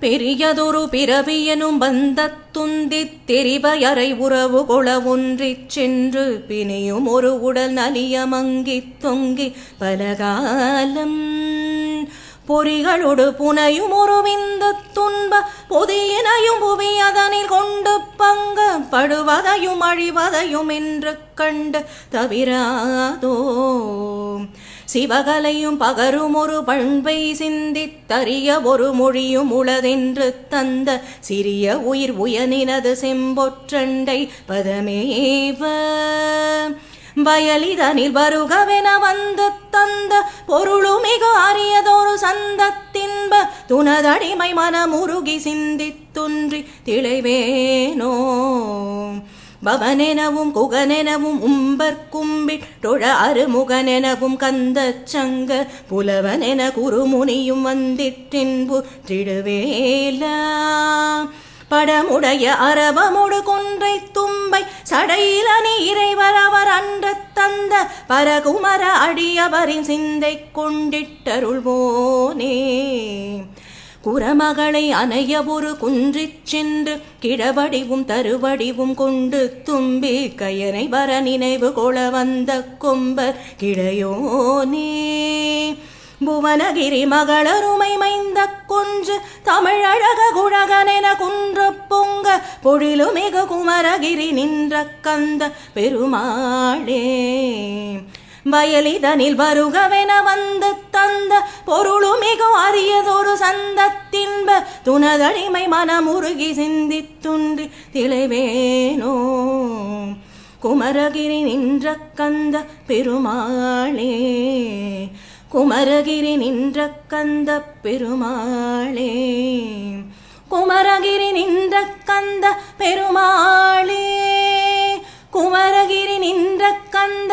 பெரியதொரு பிறவியனும் பந்தத் துந்தித் தெரிவயறை உறவு கொள ஒன்றிச் சென்று பிணியும் ஒரு உடல் நலியமங்கித் தொங்கி பலகாலம். பொறிகளோடு புனையும் ஒரு விந்த துன்ப பொதியினையும் புவி அதனில் கொண்டு படுவதையும் அழிவதையும் என்று கண்டு தவிராதோ? சிவகலையும் பகரும் ஒரு பண்பை சிந்தித்தறிய ஒரு மொழியும் உளதென்று தந்த சிறிய உயிர் உயனினது செம்பொற்றண்டை பதமேவ. வயலிதனில் வருகவென வந்து தந்த பொருளுமிக அரியதொரு சந்தத்தின்ப துனதடிமை மனமுருகி சிந்தித்துன்றி திளைவேனோ? பவனெனவும் குகனெனவும் உம்பர் கும்பிட்டொழ அருமுகனெனவும் கந்த சங்க புலவனென குருமுனியும் வந்திட்டின்பு திடுவேலா படமுடைய அரவமுடு கொன்றை தும்பை சடையிலனி இறைவர் அவர் அன்று தந்த பரகுமர அடியவரின் சிந்தை கொண்டிட்டருள்வோனே. குரமகளை அணைய ஒரு குன்றிச் சென்று கிழவடிவும் தருவடிவும் கொண்டு தும்பி கயனை வர நினைவு கொள வந்த கொம்பர் கிளையோனே. புவனகிரி மகளருமை மைந்த கொஞ்சு தமிழழக குழகனென குன்று பொங்க பொழிலுமிகு குமரகிரி நின்ற கந்த பெருமாளே. வயலிதனில் வருகவென வந்து பொருளுமிகு அரியதொரு சந்தத்தின்ப துணதடிமை மனமுருகி சிந்தித்துன்றி திளைவேனோ. குமரகிரி நின்ற கந்த பெருமாளே குமரகிரி நின்ற கந்த பெருமாளே குமரகிரி நின்ற கந்த பெருமாளே குமரகிரி நின்ற கந்த